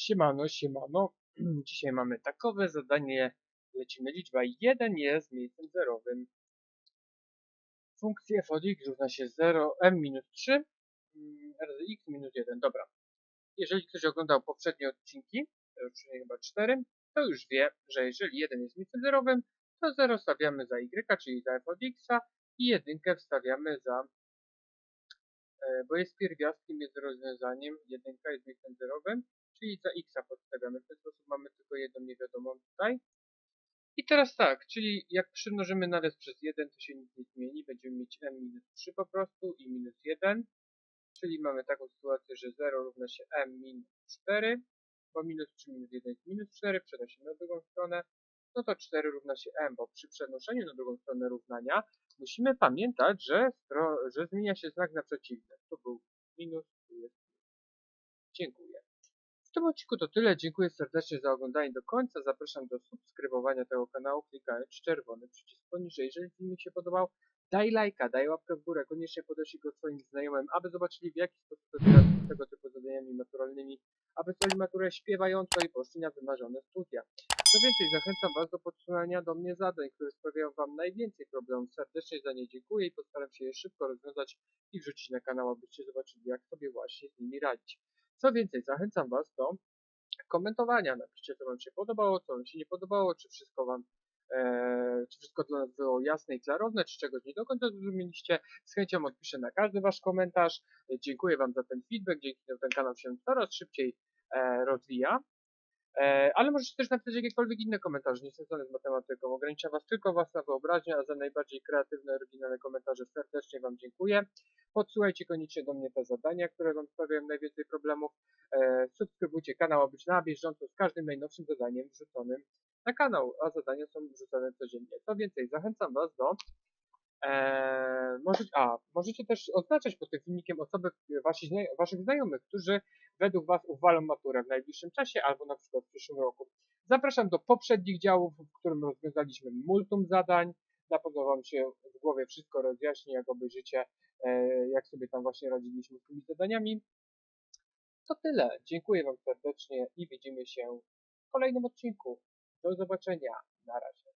Siemano, siemano. Dzisiaj mamy takowe zadanie. Lecimy liczba 1 jest miejscem zerowym. Funkcja f od x równa się 0, m minus 3 mm, razy x minus 1. Dobra. Jeżeli ktoś oglądał poprzednie odcinki, przynajmniej chyba 4, to już wie, że jeżeli 1 jest miejscem zerowym, to 0 stawiamy za y, czyli za f od x i jedynkę wstawiamy za bo jest pierwiastkiem między rozwiązaniem, jedynka jest miejscem zerowym, czyli za x podstawiamy. W ten sposób mamy tylko jedną niewiadomą tutaj. I teraz tak, czyli jak przymnożymy nawias przez 1, to się nic nie zmieni. Będziemy mieć m minus 3 po prostu i minus 1. Czyli mamy taką sytuację, że 0 równa się m minus 4, bo minus 3 minus 1 jest minus 4, przenosimy na drugą stronę. No to 4 równa się m, bo przy przenoszeniu na drugą stronę równania musimy pamiętać, że, że zmienia się znak na przeciwny. Tu był minus, tu jest. Dziękuję. W tym odcinku to tyle. Dziękuję serdecznie za oglądanie do końca. Zapraszam do subskrybowania tego kanału, klikając czerwony przycisk poniżej. Jeżeli film mi się podobał, daj lajka, daj łapkę w górę. Koniecznie podeślij go swoim znajomym, aby zobaczyli w jaki sposób z tego typu zadaniami maturalnymi, aby stali maturę śpiewająco i poszli na wymarzone studia. Co więcej, zachęcam Was do podsyłania do mnie zadań, które sprawiają Wam najwięcej problemów. Serdecznie za nie dziękuję i postaram się je szybko rozwiązać i wrzucić na kanał, abyście zobaczyli, jak sobie właśnie z nimi radzić. Co więcej, zachęcam Was do komentowania. Napiszcie, co Wam się podobało, co Wam się nie podobało, czy wszystko Wam, czy wszystko dla nas było jasne i klarowne, czy czegoś nie do końca zrozumieliście. Z chęcią odpiszę na każdy Wasz komentarz. Dziękuję Wam za ten feedback, dzięki temu ten kanał się coraz szybciej e, rozwija. E, ale możecie też napisać jakiekolwiek inne komentarze niezwiązane z matematyką. Ogranicza Was tylko Wasza wyobraźnia, a za najbardziej kreatywne, oryginalne komentarze serdecznie Wam dziękuję. Podsyłajcie koniecznie do mnie te zadania, które Wam sprawiają najwięcej problemów. E, subskrybujcie kanał, aby być na bieżąco z każdym najnowszym zadaniem wrzuconym na kanał, a zadania są wrzucone codziennie. Co więcej, zachęcam Was do Eee, możecie, a, możecie też oznaczać pod tym filmikiem osoby wasi, waszych znajomych, którzy według Was uwalą maturę w najbliższym czasie albo na przykład w przyszłym roku. Zapraszam do poprzednich działów, w którym rozwiązaliśmy multum zadań. Na pewno Wam się w głowie wszystko rozjaśni, jak obejrzycie, e, jak sobie tam właśnie radziliśmy z tymi zadaniami. To tyle. Dziękuję Wam serdecznie i widzimy się w kolejnym odcinku. Do zobaczenia. Na razie.